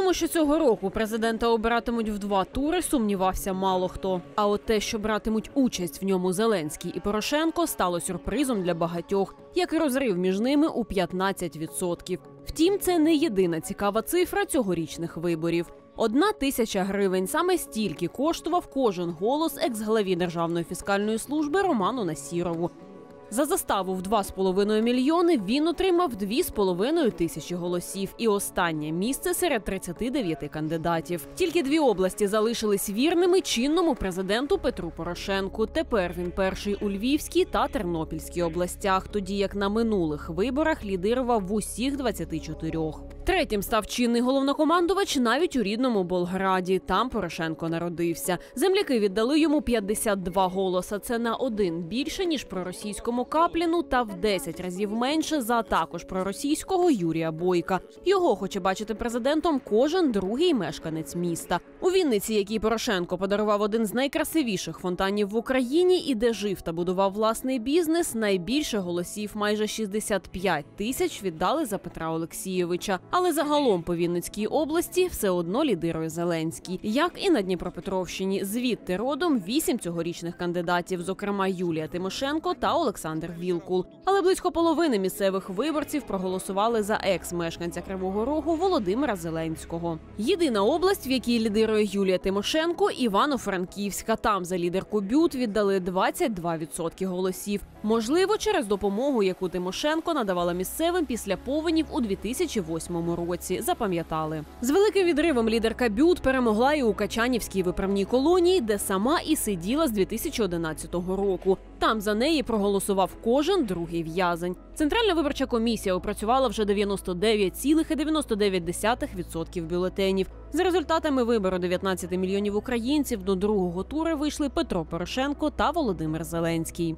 тому, що цього року президента обиратимуть в два тури, сумнівався мало хто. А от те, що братимуть участь в ньому Зеленський і Порошенко, стало сюрпризом для багатьох, як і розрив між ними у 15%. Втім, це не єдина цікава цифра цьогорічних виборів. Одна тисяча гривень саме стільки коштував кожен голос екс-главі Державної фіскальної служби Роману Насірову. За заставу в 2,5 мільйони він отримав 2,5 тисячі голосів і останнє місце серед 39 кандидатів. Тільки дві області залишились вірними чинному президенту Петру Порошенку. Тепер він перший у Львівській та Тернопільській областях, тоді як на минулих виборах лідирував в усіх 24. Третім став чинний головнокомандувач навіть у рідному Болграді. Там Порошенко народився. Земляки віддали йому 52 голоса. Це на один більше ніж проросійському Капліну, та в 10 разів менше за також проросійського Юрія Бойка. Його хоче бачити президентом кожен другий мешканець міста. У Вінниці, який Порошенко подарував один з найкрасивіших фонтанів в Україні, і де жив та будував власний бізнес, найбільше голосів майже 65 тисяч віддали за Петра Олексійовича. Але загалом по Вінницькій області все одно лідирує Зеленський, як і на Дніпропетровщині. Звідти родом вісім цьогорічних кандидатів, зокрема Юлія Тимошенко та Олександр Вілкул. Але близько половини місцевих виборців проголосували за екс-мешканця Кривого Рогу Володимира Зеленського. Єдина область, в якій лідирує Юлія Тимошенко, Івано-Франківська. Там за лідерку Бют віддали 22% голосів. Можливо, через допомогу, яку Тимошенко надавала місцевим після повенів у 2008 році. Запам'ятали з великим відривом. Лідерка Бют перемогла і у Качанівській виправній колонії, де сама і сиділа з 2011 року. Там за неї проголосував кожен другий в'язень. Центральна виборча комісія опрацювала вже 99,99% бюлетенів. За результатами вибору 19 мільйонів українців до другого туру вийшли Петро Порошенко та Володимир Зеленський.